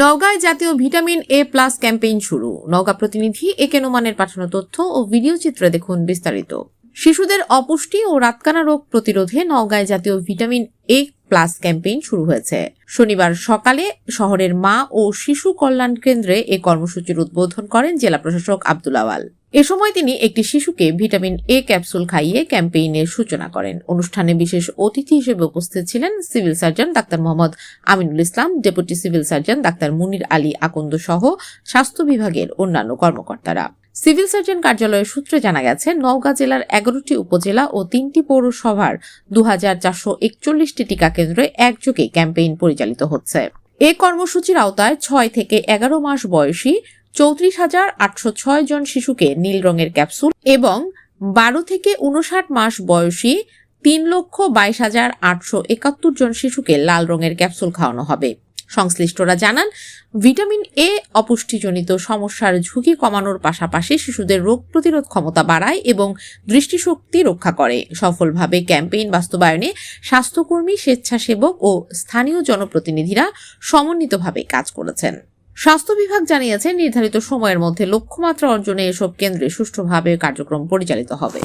নওগাঁয় জাতীয় vitamin A plus campaign শুরু। নওগাঁ প্রতিনিধি এ কে নোমানের পাঠানো তথ্য ও ভিডিও চিত্র দেখুন বিস্তারিত। শিশুদের অপুষ্টি ও রাতকানা রোগ প্রতিরোধে নওগাঁয় জাতীয় ভিটামিন এ প্লাস ক্যাম্পেইন শুরু হয়েছে। শনিবার সকালে শহরের মা ও শিশু কল্যাণ কেন্দ্রে এ কর্মসূচির উদ্বোধন করেন জেলা প্রশাসক আব্দুল আওয়াল। এ সময় তিনি একটি শিশুকে ভিটামিন এ ক্যাপসুল খাইয়ে ক্যাম্পেইনের সূচনা করেন। অনুষ্ঠানে বিশেষ অতিথি হিসেবে উপস্থিত ছিলেন civil surgeon doctor Mohammad Aminul Islam, deputy civil surgeon doctor Munir Ali Akand সহ স্বাস্থ্য বিভাগের অন্যান্য কর্মকর্তারা। সিভিল সার্জন কার্যালয়ের সূত্রে জানা গেছে, নওগাঁ জেলার এগারোটি উপজেলা ও তিনটি পৌরসভার দু হাজার চারশো একচল্লিশটি টিকা কেন্দ্রে একযোগে ক্যাম্পেইন পরিচালিত হচ্ছে। এ কর্মসূচির আওতায় ছয় থেকে এগারো মাস বয়সী চৌত্রিশ হাজার আটশো ছয় জন শিশুকে নীল রঙের ক্যাপসুল এবং বারো থেকে উনষাট মাস বয়সী তিন লক্ষ বাইশ হাজার আটশো একাত্তর জন শিশুকে লাল রঙের ক্যাপসুল খাওয়ানো হবে। সংশ্লিষ্টরা জানান, ভিটামিন এ অপুষ্টিজনিত সমস্যার ঝুঁকি কমানোর পাশাপাশি শিশুদের রোগ প্রতিরোধ ক্ষমতা বাড়ায় এবং দৃষ্টিশক্তি রক্ষা করে। সফলভাবে ক্যাম্পেইন বাস্তবায়নে স্বাস্থ্যকর্মী, স্বেচ্ছাসেবক ও স্থানীয় জনপ্রতিনিধিরা সমন্বিতভাবে কাজ করেছেন। স্বাস্থ্য বিভাগ জানিয়েছে, নির্ধারিত সময়ের মধ্যে লক্ষ্যমাত্রা অর্জনে এসব কেন্দ্রে সুষ্ঠুভাবে কার্যক্রম পরিচালিত হবে।